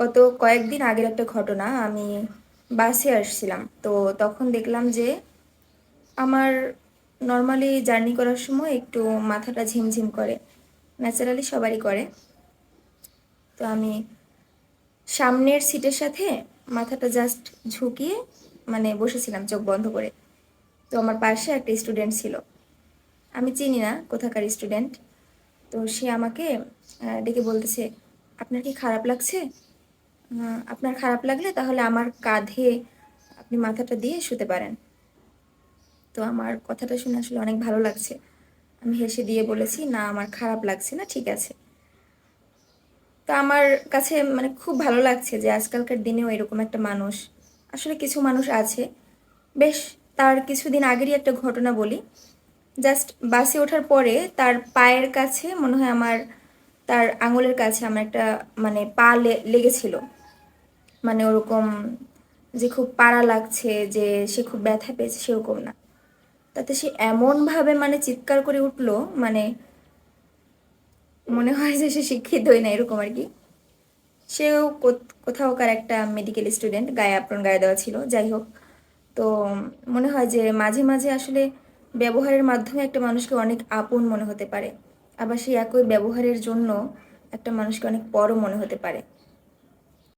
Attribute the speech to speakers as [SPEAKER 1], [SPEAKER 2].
[SPEAKER 1] গত কয়েকদিন আগের একটা ঘটনা, আমি বাসে আসছিলাম। তো তখন দেখলাম যে আমার নর্মালি জার্নি করার সময় একটু মাথাটা ঝিমঝিম করে। ন্যাচারালি সবারই করে। তো আমি সামনের সিটের সাথে মাথাটা জাস্ট ঝুঁকিয়ে মানে বসেছিলাম চোখ বন্ধ করে। তো আমার পাশে একটা স্টুডেন্ট ছিল। আমি চিনি না কোথাকার স্টুডেন্ট তো সে আমাকে ডেকে বলতেছে, আপনার কি খারাপ লাগছে? আপনার খারাপ লাগলে তাহলে আমার কাঁধে আপনি মাথাটা দিয়ে শুতে পারেন। তো আমার কথাটা শুনে আসলে অনেক ভালো লাগছে। আমি হেসে দিয়ে বলেছি, না, আমার খারাপ লাগছে না, ঠিক আছে। তো আমার কাছে মানে খুব ভালো লাগছে যে আজকালকার দিনেও এরকম একটা মানুষ, আসলে কিছু মানুষ আছে। বেশ, তার কিছুদিন আগেরই একটা ঘটনা বলি। জাস্ট বাসে ওঠার পরে তার পায়ের কাছে মনে হয় আমার, তার আঙুলের কাছে আমার একটা মানে পা লেগেছিল। মানে ওরকম যে খুব পাড়া লাগছে, যে সে খুব ব্যথা পেয়েছে, সেরকম না। তাতে সে এমনভাবে মানে চিৎকার করে উঠল মানে মনে হয় যে সে শিক্ষিতই না, এরকম আর কি। সেও কোথ- কোথাওকার একটা মেডিকেল স্টুডেন্ট গায়ে আপন গায়ে দেওয়া ছিল, যাই হোক। তো মনে হয় যে মাঝে মাঝে আসলে ব্যবহারের মাধ্যমে একটা মানুষকে অনেক আপন মনে হতে পারে। আবার সেই একই ব্যবহারের জন্য একটা মানুষকে অনেক বড় মনে হতে পারে।